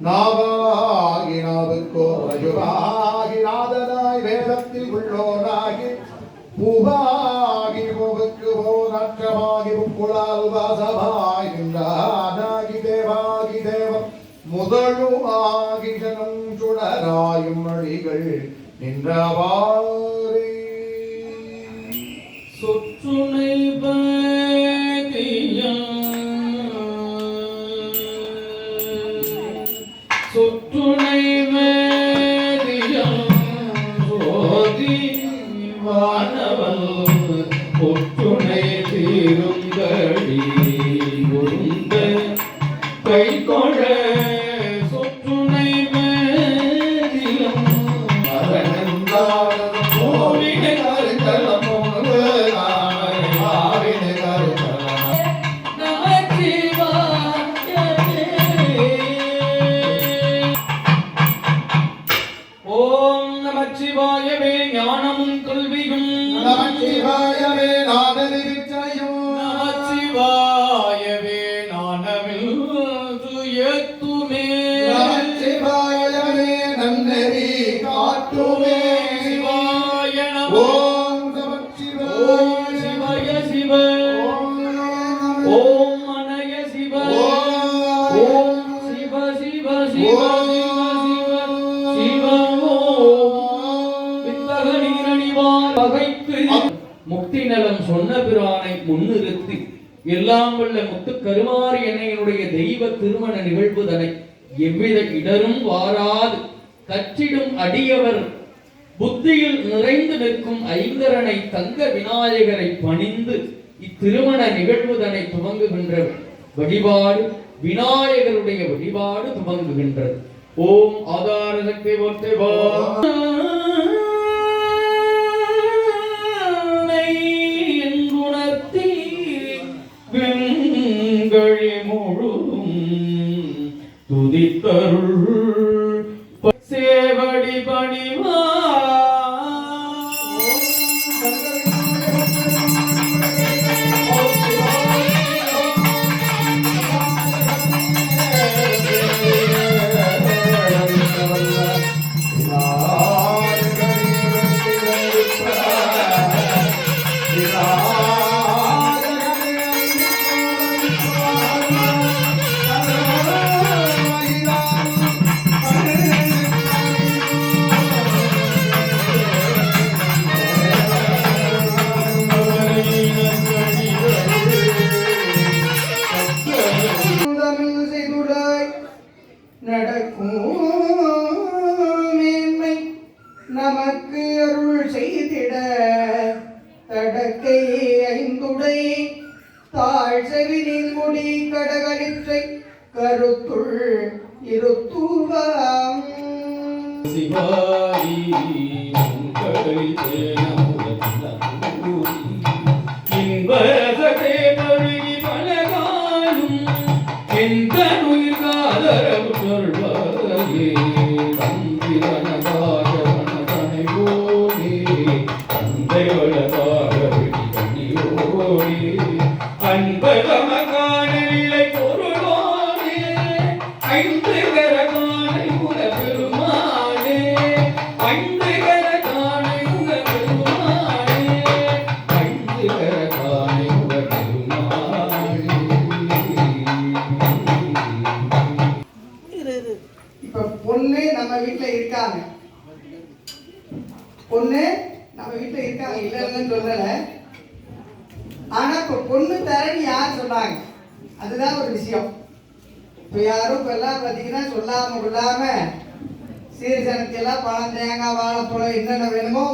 நாவாகி நாவுக்கோரையுவாகி நாதனாய் வேதத்தில் உள்ளோராகி பூவாகி பூவுக்கு போராற்றமாகி புக்குளால் வாசமாய் நின்றானாகி தேவாகி தேவம். முதலுமாகி ஜனம் சுடராயும் மொழிகள் நின்றவாறே. சொற்றுணை சொற்றுணை முக்தி நலம் சொன்ன பிரானை முன்னிறுத்தி எல்லாம் உள்ள முத்து கருமாறு என்னையனுடைய தெய்வ திருமண நிகழ்வுதனை எவ்வித இடரும் வாராது. கற்றிடும் அடியவர் புத்தியில் நிறைந்து நிற்கும் ஐந்தரனை தங்க விநாயகரை பணிந்து இத்திருமண நிகழ்வுதனை துவங்குகின்ற வழிபாடு விநாயகருடைய வழிபாடு துவங்குகின்றது. ஓம் ஆதார சக்தி போர்த்தே என்றுணர்த்தி துதித்தருள் Thank you. பொண்ணு நம்ம வீட்டுல இருக்காங்க இல்லைன்னு சொல்லல. ஆனா இப்ப பொண்ணு தரேன்னு யார் சொன்னாங்க? அதுதான் ஒரு விஷயம். இப்ப யாரும் இப்ப எல்லாம் பாத்தீங்கன்னா சொல்லாம கொள்ளாம சீர்சனத்தை எல்லாம் பழம் தேங்காய் வாழைப்பழம் என்னென்ன வேணுமோ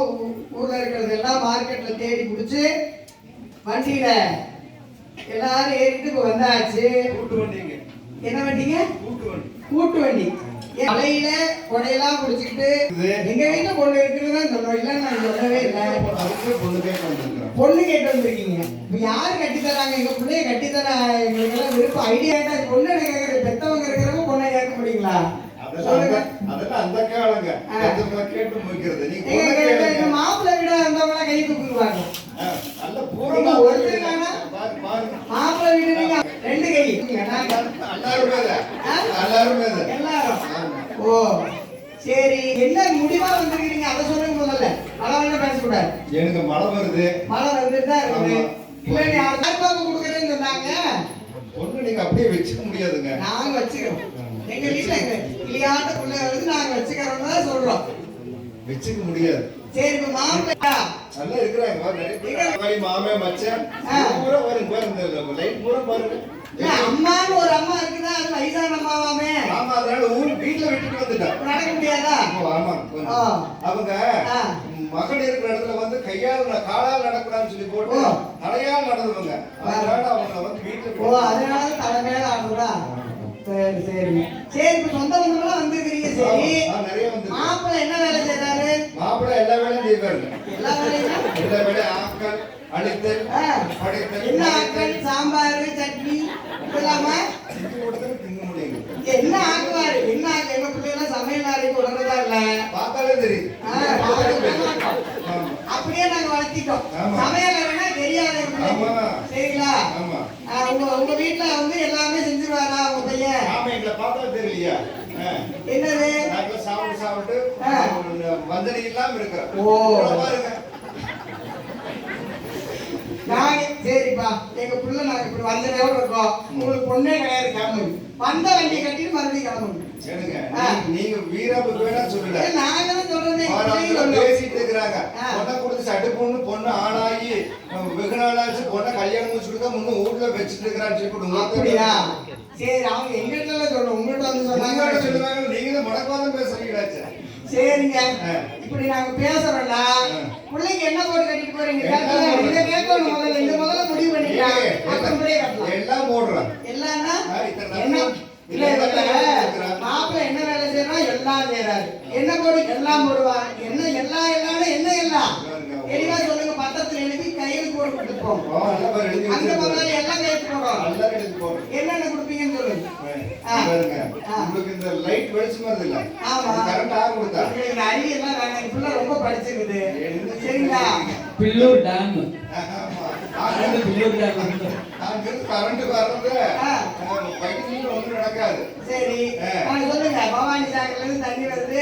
ஊர்ல இருக்கிறது எல்லாம் மார்க்கெட்ல தேடி பிடிச்சி வண்டியில எல்லாரும் ஏறிட்டு இப்ப வந்தாச்சு. என்ன வண்டிங்க? கூட்டு வண்டி. என் தலையில கொடையெல்லாம் குடிச்சுக்கிட்டு எங்க வீட்டுல பொண்ணு இருக்குன்னு இந்த நோயெல்லாம் நான் பொண்ணு கேட்டு பொண்ணு கேட்டு வந்திருக்கீங்க. இப்ப யாரு கட்டி தராங்க? எங்க பிள்ளைய கட்டி தர எங்களுக்கு எல்லாம் விருப்பம் ஐடியா தான் பொண்ணு கேட்கறது பெத்தவங்க இருக்கிறவங்க பொண்ணை கேட்க முடியுங்களா? மாப்பிள்ளை விட வந்தவங்க கை தூக்குவாங்க மாப்பிள்ளை வீடு தான். ஆ? எல்லாருமே. எல்லாரும். ஓ சரி. என்ன முடிவா வந்திருக்கீங்க அதை சொல்லுங்க முதல்ல. மழை வந்து பேசக்கூடாது. எனக்கு மழை வருது. மழை வந்துட்டு தான் இருக்குது நீ யாருக்காக கொடுக்குறேன்னு சொன்னாங்க. பொண்ணு நீங்க அப்படியே வச்சுக்க முடியாதுங்க. நாங்க வச்சுக்கிறோம். எங்க வீட்டுல எங்க கிளியாட்ட பிள்ளை வந்து நாங்க வச்சுக்கிறோம் தான் சொல்றோம். வச்சுக்க முடியாது. சரி மாப்பிள்ளை நல்லா இருக்கிறாங்க மாமே மச்சான். பூரா பாருங்க பாருங்க லைட் பூரா பாருங்க. அம்மான்னு ஒரு அம்மா இருக்குதா? அது வயசான அம்மாவாமே. ஆமா அதனால ஊர் வீட்டுல விட்டுட்டு வந்துட்டான். நடக்க முடியாதா? ஆமா. அவங்க. மகன் இருக்கிற இடத்துல வந்து கையால் காலால் நடக்கூடாதுன்னு சொல்லி போட்டு. தலையால் நடந்தவங்க. அதனால அவங்க வந்து வீட்டுல ஓ அதனால தலை மேல ஆடுறா சரி சரி. சரி இப்ப சொந்த பந்தமெல்லாம் வந்திருக்கிறீங்க சரி. நிறைய வந்து மாப்பிள்ளை என்ன வேலை செய்றாரு? மாப்பிள்ளை எல்லா வேலையும் செய்வாருங்க எல்லா வேலையும்? எல்லா வேலையும் ஆக்கல் அடித்தல் ஆ. படைத்தல் என்ன ஆக்கள்? சாம்பார் சட்னி முடியுங்க என்ன ஆக்குவாரு? என்ன ஆக்கு? எங்க பிள்ளைங்க சமையல் அறைக்கு உடனதா இல்ல? பார்த்தாலே தெரியுது ஆ, பார்த்தாலே ஆமா அப்படியே நாங்க வளர்த்திட்டோம் ஆமா. சமையல் அறைனா தெரியாது எங்க பிள்ளைக்கு. ஆமா. சரிங்களா ஆமா ஆ, உங்க உங்க வீட்டுல வந்து எல்லாமே செஞ்சிருவாரா உங்க பையன் ஆமா எங்களை பார்த்தா தெரியலையா ஆ. என்னது நாங்க சாப்பிட்டு சாப்பிட்டு ஆ. ஓ. நாங்க சரிப்பா. எங்க புள்ள நாங்க இப்படி வந்ததோட இருக்கோம் உங்களுக்கு பொண்ணே கிடையாது கிளம்புங்க வந்த வண்டியை கட்டிட்டு மறுபடியும். நீ- நீங்க வீராப்புக்கு வேணா சொல்லல. நாங்க தான் சொல்றேன். பேசிட்டு இருக்கிறாங்க. பொண்ணை கொடுத்து சட்டு பொண்ணு பொண்ணு ஆளாகி வெகு நாளாச்சு பொண்ணை கல்யாணம் முடிச்சு கொடுக்க முன்னும் வீட்டுல வச்சுட்டு இருக்கிறான்னு சொல்லி கொடுங்க. அப்படியா? சரி அவங்க எங்கிட்ட சொல்றோம் உங்கள்கிட்ட வந்து சொன்னாங்க. நீங்க தான் மடக்காதம் பேசுறீங்களாச்சு. சரிங்க. இப்படி நாங்க பேசுறோம்னா ஆ. பிள்ளைக்கு என்ன போட்டு கட்டிட்டு போறீங்க? இதை கேட்கணும் முதல்ல. இந்த முதல்ல முடிவு பண்ணிக்கலாம். பிள்ளைய கட்டலாம். எல்லாம் போடுறாங்க எல்லாம்னா என்ன? இல்ல. மாப்பிள்ளை என்ன வேலை செய்யறோம் எல்லாம் செய்யறாரு என்ன போடு எல்லாம் போடுவா. என்ன எல்லாம் எல்லாம் என்ன எல்லாம் தெளிவா சொல்லுங்க பத்திரத்துல எழுதி கையில் போட்டு கொடுத்துருப்போம் ஆ, எல்லாம். பக்கம் எல்லாம் கையெழுத்து போடுறோம் எல்லாம் எடுத்து போடுறோம் என்னென்ன கொடுப்பீங்கன்னு சொல்லுங்க ஆ. பாருங்க ஆ. உங்களுக்கு இந்த லைட் வெளிச்சம் வருது இல்ல ஆமா. கரண்ட் ஆக கொடுத்தா உங்களுக்கு அறிவு எல்லாம் வேணாம் என் பிள்ளை ரொம்ப படிச்சிருக்குது சரிங்களா பில்லூர் டேம் ஆமா. அது பில்லூர் டேம் வந்து. அங்கிருந்து கரண்ட் வர்றது ஆ. பைக்கில் ஒன்றும் நடக்காது. சரி. சொல்லுங்க. பவானி சாகர்ல இருந்து தண்ணி வருது.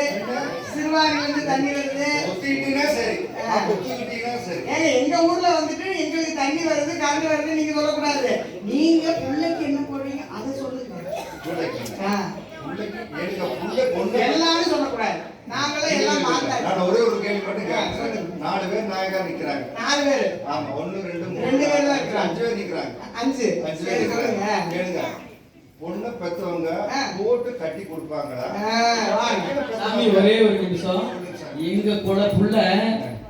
சிறுவாரில இருந்து தண்ணி வருது. ஒத்திக்கிட்டீங்கன்னா சரி. ஒத்திக்கிட்டீங்கன்னா சரி. ஏங்க எங்க ஊர்ல வந்துட்டு எங்களுக்கு தண்ணி வருது கரண்ட் வருது நீங்க சொல்லக்கூடாது. நீங்க பிள்ளைக்கு என்ன போடுறீங்க அதை சொல்லுங்க. பிள்ளைக்கு. பிள்ளைக்கு சொல்லக்கூடாது. நாங்களும் எல்லாம் மாத்தாச்சு. நான் ஒரே ஒரு கேள்வி மட்டும் கேட்கிறேன். நாலு பேர் நாயகா நிக்கிறாங்க. நாலு பேரு. ஆமா ஒண்ணு ரெண்டு மூணு. ரெண்டு பேர் தான் இருக்கிறாங்க. அஞ்சு பேர் நிக்கிறாங்க. அஞ்சு. அஞ்சு சரி பேர் சொல்லுங்க. நிக்கிறாங்க. கேளுங்க. பொண்ணை பெத்தவங்க. போட்டு கட்டி கொடுப்பாங்களா. சாமி ஒரே ஒரு நிமிஷம். எங்க கூட புள்ள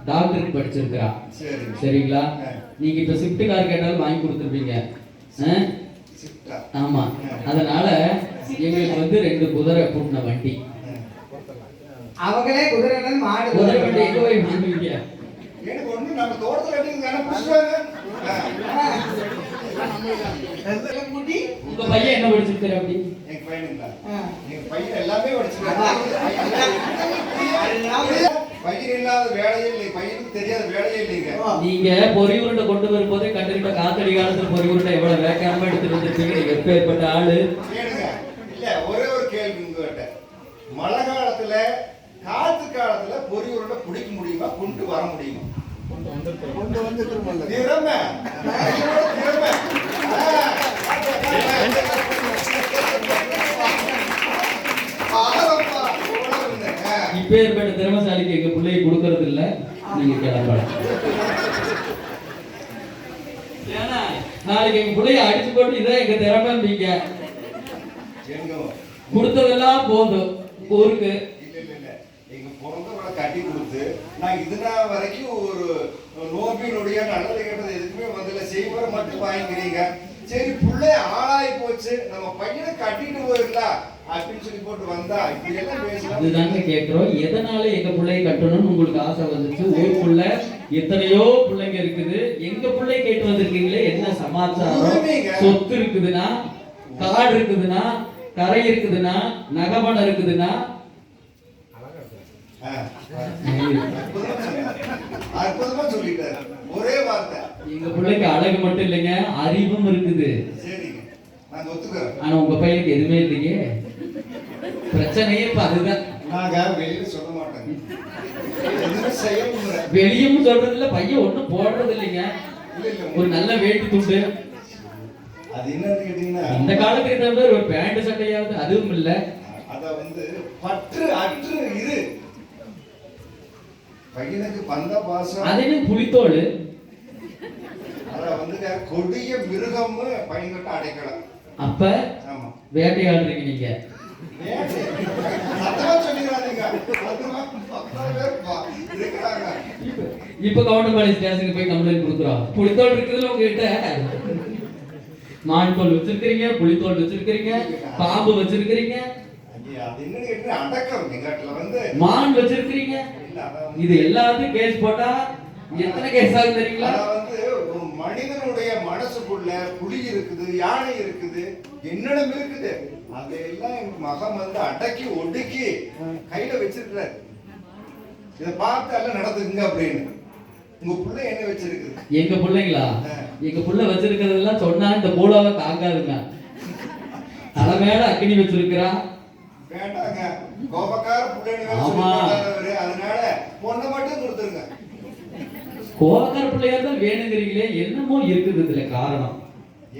டாக்டருக்கு படிச்சிருக்கிறா. சரி. சரிங்களா. நீங்க இப்ப ஸ்விஃப்ட் கார் கேட்டாலும் வாங்கி கொடுத்துருப்பீங்க. ஆமா. அதனால எங்களுக்கு வந்து ரெண்டு குதிரை பூட்டின வண்டி. அவங்களே குதிரை மாடு குதிரை வண்டி எங்க போய் வாங்குவீங்க எனக்கு ஒண்ணு நம்ம தோட்டத்துல கட்டிங்க புடிச்சாங்க குட்டி. உங்க பையன் என்ன படிச்சிருக்காரு அப்படி? எங்க பையனுங்களா. எங்க பையன் எல்லாமே அதான். படிச்சிருக்காங்க பையன் இல்லாத வேலையே இல்லை. பையனுக்கு தெரியாத வேலையே இல்லைங்க. நீங்க பொறி உருண்டை கொண்டு வரும்போதே கண்டுகிட்ட காத்தடி காலத்துல பொறி உருண்டை எவ்வளவு வேக்காம எடுத்துட்டு வந்திருப்பீங்க? நீங்க எப்பேற்பட்ட ஆளு? கேளுங்க. இல்ல ஒரே ஒரு கேள்வி உங்ககிட்ட மழை காலத்துல காத்து காலத்துல பொறி உருண்டை பிடிக்க முடியுமா? கொண்டு வர முடியுமா? கொண்டு வந்து திறமை. திறமை. இப்பேற்பட்ட திறமசாலிக்கு எங்க பிள்ளையை கொடுக்கறது இல்ல நீங்க கிளம்பலாம். ஏன்னா நாளைக்கு எங்க பிள்ளைய அடிச்சு போட்டு இதான் எங்க திறமைங்க எங்க? கொடுத்ததெல்லாம் போதும். ஊருக்கு. இல்ல இல்ல இல்ல எங்க பிறந்தவரை கட்டி கொடுத்து நான் இதுநாள் வரைக்கும் ஒரு நோபினுடைய நல்லது கெட்டது எதுக்குமே வந்தல செய்வரை மட்டும் வாங்கிக்கிறீங்க. சரி புள்ளை ஆளாகி போச்சு. நம்ம பையனை கட்டிட்டு போயிடலாம் அப்படின்னு சொல்லி போட்டு வந்தா இப்படி எல்லாம் பேசலாம் எதனால எங்க பிள்ளையை கட்டணும்னு உங்களுக்கு ஆசை வந்துச்சு? ஊருக்குள்ள எத்தனையோ பிள்ளைங்க இருக்குது. எங்க பிள்ளை கேட்டு வந்திருக்கீங்களே? என்ன சமாச்சாரம். சொத்து இருக்குதுன்னா காடு இருக்குதுன்னா கரை இருக்குதுன்னா நகமணம் இருக்குதுன்னா. அற்புதமா சொல்லிட்டாரு. ஒரே வார்த்தை. எங்க பிள்ளைக்கு அழகு மட்டும் இல்லைங்க அறிவும் இருக்குது. ஆனா உங்க பையனுக்கு எதுவுமே இல்லையே பிரச்சனையே இப்ப அதுதான். வெளியில சொல்ல மாட்டோங்க முடியல வெளியும் சொல்றது இல்ல பையன் ஒண்ணும் போடுறது இல்லைங்க இல்ல இல்ல. ஒரு நல்ல வேட்டி துண்டு. அது என்னன்னு கேட்டீங்கன்னா இந்த காலத்துக்கு ஒரு பேண்ட் சட்டையாவது அதுவும் இல்ல. அத வந்து பற்று அற்று இரு. பையனுக்கு பந்த பாசம். அது புலித்தோடு அத வந்து கொடிய மிருகம்னு பையன்கிட்ட அடைக்கலாம். அப்ப ஆமா. வேட்டையாடுறீங்க நீங்க. இப்ப கவுண்டமணி ஸ்டேஷனுக்கு போய் கம்ப்ளைண்ட் கொடுக்குறோம். புலித்தோல் இருக்குதுல்ல உங்ககிட்ட? மான் தோல் வச்சிருக்கிறீங்க புலித்தோல் வச்சிருக்கிறீங்க பாம்பு வச்சிருக்கிறீங்க. மான் வந்து இது எல்லாத்தையும் கேஸ் போட்டா எத்தனை கேஸ் ஆகும் தெரியுங்களா? மனிதனுடைய மனசுக்குள்ள புலி இருக்குது யானை இருக்குது என்னென்ன இருக்குது? அதையெல்லாம் எங்க மகன் வந்து அடக்கி ஒடுக்கி கையில வச்சிருக்கிறாரு. இத பார்த்து எல்லாம் நடந்துக்குங்க அப்படின்னு. உங்க புள்ள என்ன வச்சிருக்குது? எங்க பிள்ளைங்களா? எங்க புள்ள வச்சிருக்கிறதெல்லாம் சொன்னா இந்த பூலாவை தாங்காதுங்க. தலை மேல அக்கினி வச்சிருக்கிறா. வேண்டாங்க. கோபக்கார. போட்டாரு. அதனால பொண்ணை மட்டும் கொடுத்துருங்க. கோபக்கார பிள்ளையா தான் வேணுங்கிறீங்களே என்னமோ இருக்குது இதுல காரணம்.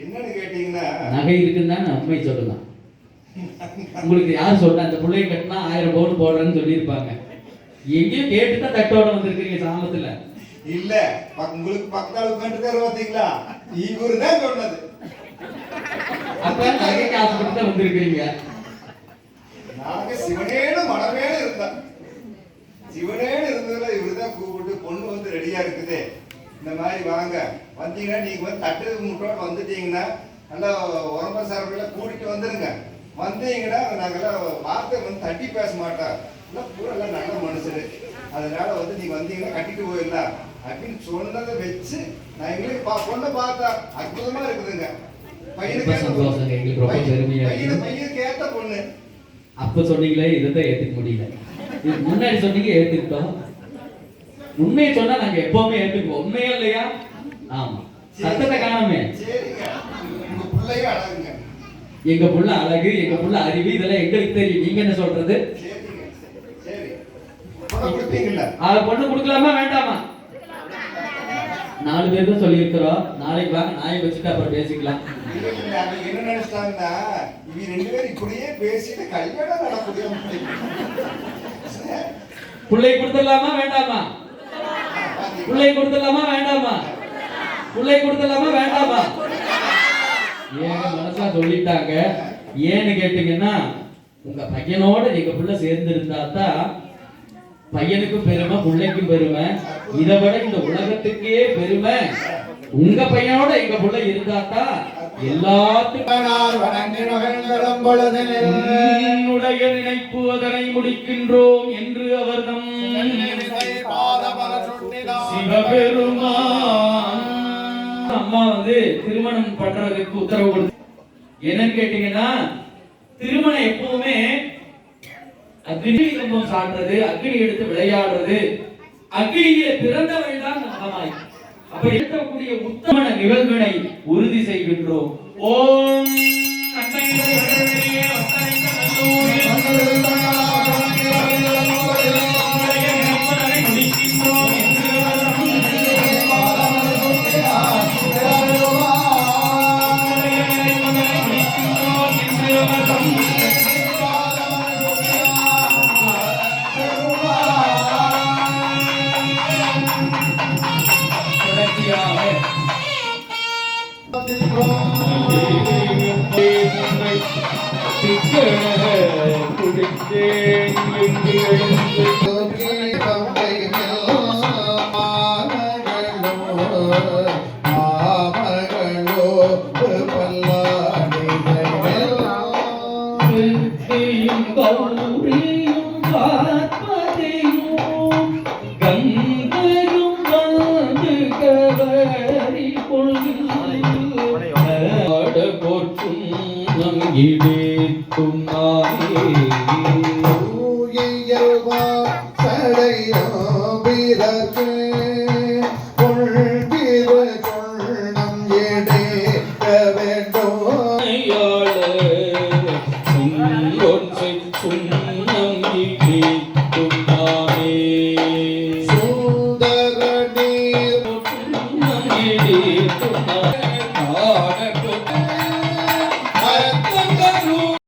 என்னன்னு கேட்டீங்கன்னா நகை இருக்குன்னு தான் உண்மை சொல்லலாம் உங்களுக்கு யார் சொன்னா இந்த பிள்ளைய கட்டினா ஆயிரம் பவுன் போடுறேன்னு சொல்லியிருப்பாங்க. எங்கேயும் கேட்டு தான் தட்டோட வந்திருக்கீங்க சாமத்துல. இல்ல உங்களுக்கு பக்கத்தால உட்காந்துருக்காரு பாத்தீங்களா? இவரு தான் சொன்னது. அப்ப நகைக்கு ஆசைப்பட்டு தான் வந்திருக்கிறீங்க. நாங்க சிவனேனு மனமேனு இருந்தா சிவனேனு இருந்ததுல இவருதான் கூப்பிட்டு பொண்ணு வந்து ரெடியா இருக்குது இந்த மாதிரி வாங்க வந்தீங்கன்னா நீங்க வந்து தட்டு முட்டோட வந்துட்டீங்கன்னா நல்லா உரம்ப சார்பில் கூட்டிட்டு வந்துருங்க வந்தீங்கன்னா நாங்கெல்லாம் வார்த்தை வந்து தட்டி பேச மாட்டோம் எல்லாம் பூரா எல்லாம் நல்ல மனுஷரு அதனால வந்து நீங்க வந்தீங்கன்னா கட்டிட்டு போயிடலாம் அப்படின்னு சொன்னதை வச்சு நான் எங்களுக்கு பா- பொண்ணை பார்த்தா அற்புதமா இருக்குதுங்க பையனுக்கு. பையன் பையனுக்கு ஏத்த பொண்ணு அப்ப சொன்னீங்களே இதைத்தான் ஏத்துக்க முடியல. முன்னாடி சொன்னீங்க ஏத்துக்கிட்டோம். உண்மையை சொன்னா நாங்க எப்பவுமே ஏத்துக்குவோம். உண்மையா இல்லையா? ஆமா. சத்தத்தை காணாமே. எங்க புள்ள அழகு எங்க புள்ள அறிவு இதெல்லாம் எங்களுக்கு தெரியும். நீங்க என்ன சொல்றது? சரிங்க பொண்ணு கொடுக்கலாமா வேண்டாமா? நாலு பேர் தான் சொல்லியிருக்கிறோம். நாளைக்கு வாங்க நாயை வச்சுட்டு அப்புறம் பேசிக்கலாம். என்ன நினைச்சிட்டாங்கன்னா இவங்க ரெண்டு பேரும் இப்படியே பேசிட்டு கல்யாணம் நடக்கூடிய பிள்ளை கொடுத்துடலாமா வேண்டாமா? பிள்ளை கொடுத்துடலாமா வேண்டாமா? பிள்ளை கொடுத்துடலாமா வேண்டாமா? ஏன் மனசா சொல்லிட்டாங்க? ஏன்னு கேட்டீங்கன்னா உங்க பையனோட எங்க பிள்ளை சேர்ந்து இருந்தா தான் பையனுக்கும் பெருமை பிள்ளைக்கும் பெருமை. இதை விட இந்த உலகத்துக்கே பெருமை. உங்க பையனோட எங்க பிள்ளை இருந்தா தான் எல்லாத்துக்கும் உன்னுடைய நினைப்பு அதனை முடிக்கின்றோம் என்று அவர் நம் சிவபெருமான். அம்மா வந்து திருமணம் பண்றதுக்கு உத்தரவு கொடுத்து என்னன்னு கேட்டீங்கன்னா திருமணம் எப்பவுமே அக்னி கும்பம் சாட்டுறது அக்னி எடுத்து விளையாடுறது அக்னியிலே பிறந்தவள் தான் மகமாய். அப்ப இருக்கக்கூடிய உத்தமன நிகழ்வினை உறுதி செய்கின்றோம். ஓம். சித்தியும் கேட்கும் நாயே.